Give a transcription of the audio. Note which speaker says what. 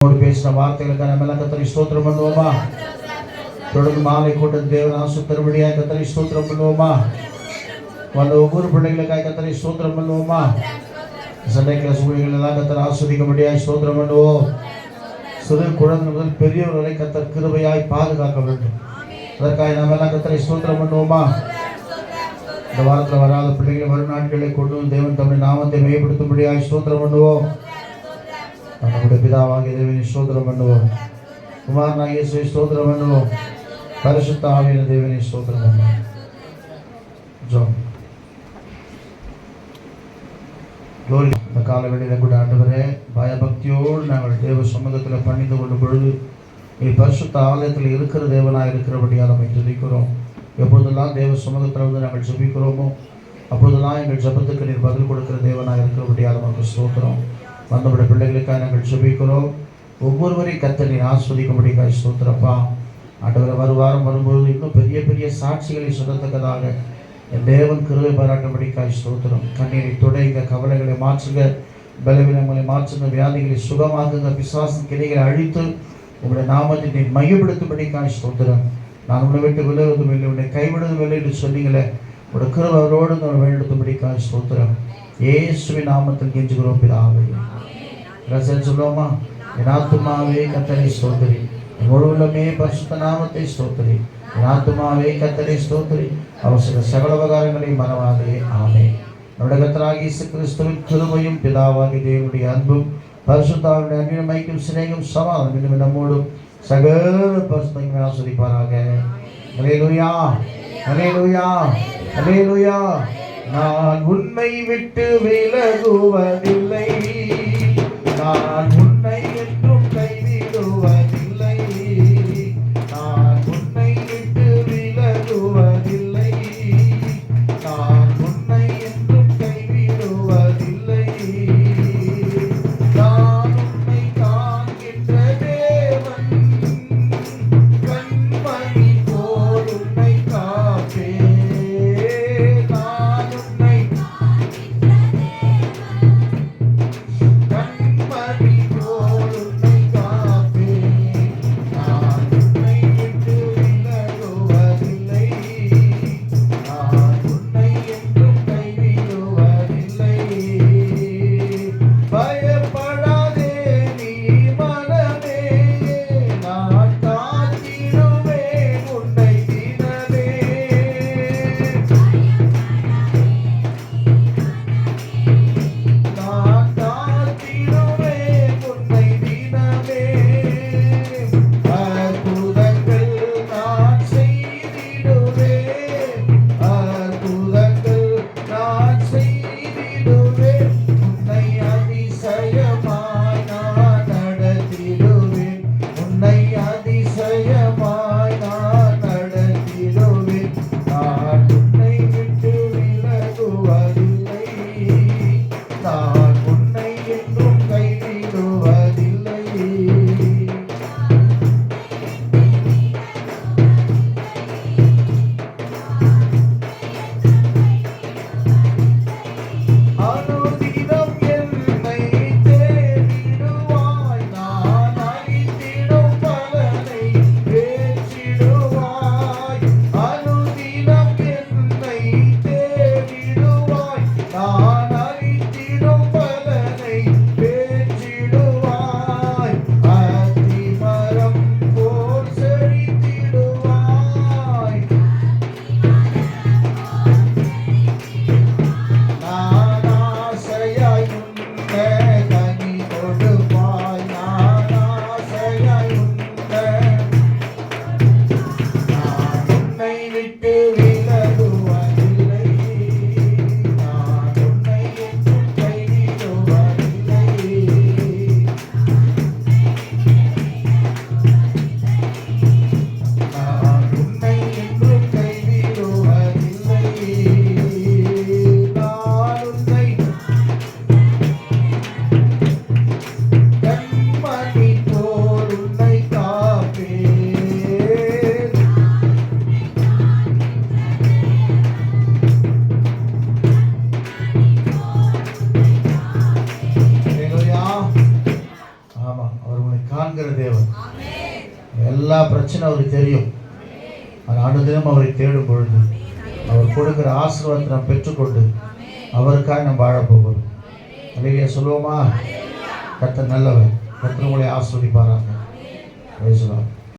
Speaker 1: நம்மோடு பேசின வார்த்தைகளுக்காக நம்ம எல்லாம் கத்தரை ஸ்தோத்திரம் பண்ணுவோமா தொடர்ந்து மாலை கூட்டம் தேவன் ஆசுத்தருபடியாக கத்தரை ஸ்தோத்திரம் பண்ணுவோமா வந்த ஒவ்வொரு பிள்ளைகளுக்காக கத்தரை ஸ்தோத்திரம் பண்ணுவோமா சண்டை கிளாஸ் ஊழியர்கள் எல்லாம் கத்தரை ஆஸ்வதிக்கும்படியாய் ஸ்தோத்திரம் பண்ணுவோம் சிறு குழந்தை முதல் பெரியவர்களை கத்தர் கிருபையாய் பாதுகாக்க வேண்டும் அதற்காக நம்ம எல்லாம் கத்தரை ஸ்தோத்திரம் பண்ணுவோமா இந்த வாரத்தில் வராத பிள்ளைகளை வரும் நாட்களை கொண்டு தேவன் தமிழ் நாமத்தை மேம்படுத்தும்படியாய் ஸ்தோத்திரம் பண்ணுவோம் நம்முடைய பிதாவாகிய தேவனை ஸ்தோத்திரம் பண்ணுவோம் குமாரனாக இயேசுவை ஸ்தோத்திரம் பண்ணுவோம் பரிசுத்த ஆவியான தேவனை ஸ்தோத்திரம் பண்ணுவோம் ஜோம் க்ளோரி இந்த கால வேளையில் கூட ஆண்டவரே பயபக்தியோடு நாங்கள் தேவ சமூகத்தில் பணிந்து கொள்ளும் பொழுது நீ பரிசுத்த ஆலயத்தில் இருக்கிற தேவனாக இருக்கிறபடியாக நம்மை துதிக்கிறோம் எப்பொழுதெல்லாம் தேவ சமூகத்தில் வந்து நாங்கள் ஜபிக்கிறோமோ அப்பொழுதெல்லாம் எங்கள் ஜபத்துக்கு நீர் பதில் கொடுக்கிற தேவனாக இருக்கிறபடியாக நமக்கு ஸ்தோத்திரம் வந்தபடி பிள்ளைகளுக்காக நாங்கள் சுபிக்கிறோம் ஒவ்வொருவரையும் கத்த நீர் ஆஸ்வதிக்கும்படிக்காக ஸ்தோத்திரப்பா. ஆண்டவரை வருவாரம் வரும்போது இன்னும் பெரிய பெரிய சாட்சிகளை சொல்லத்தக்கதாக என் தேவன் கிருவை பாராட்டும்படிக்காய் ஸ்தோத்திரம். கண்ணீரை துடைங்க கவலைகளை மாற்றுங்க பலவீனங்களை மாற்றுங்க வியாதிகளை சுகமாக்குங்க பிசாசின் கிளைகளை அழித்து உங்களுடைய நாமத்தை நீ மையப்படுத்தும்படிக்காய் ஸ்தோத்திரம். நான் உன்னை விட்டு விலகுவதும் இல்லை உன்னை கைவிடுவதும் இல்லை என்று சொன்னீங்களே உடைய கிருவை அவரோடு உங்களை ஸ்தோத்திரம். இயேசுவின் நாமத்தில் கெஞ்சுகிறோம் பிதாவே. ரசன் சொல்லுவோமா? என் ஆத்துமாவே கத்தனை ஸ்தோத்திரி. என் முழு உள்ளமே பரிசுத்த நாமத்தை ஸ்தோத்திரி. என் ஆத்துமாவே கத்தனை ஸ்தோத்திரி. அவசர சகல விவகாரங்களை மறவாதே. ஆமே நம்முடைய கத்தராகி இயேசு கிறிஸ்துவின் கிருபையும் பிதாவாகி தேவனுடைய அன்பும் பரிசுத்தாவுடைய அன்பின் மைக்கும் சிநேகம் சமாதானம் நம்மோடும் சகல பரிசுத்தையும் ஆஸ்வதிப்பாராக. ஹalleluya. ஹalleluya. அலேலுயா நான் உண்மை விட்டு விலகுவதில்லை. நான் விட்டு உங்களை தேவன். எல்லா பிரச்சனை அவருக்கு தெரியும். ஆனால் அனுதினம் அவரை தேடும் பொழுது அவர் கொடுக்குற ஆசீர்வாதத்தை நாம் பெற்றுக்கொண்டு அவருக்காக நம்ம வாழப்போகிறோம் அல்லையா சொல்லுவோமா? கத்த நல்லவர். கர்த்தர் உங்களை ஆஸ்வதிப்பாராங்க பேசலாம்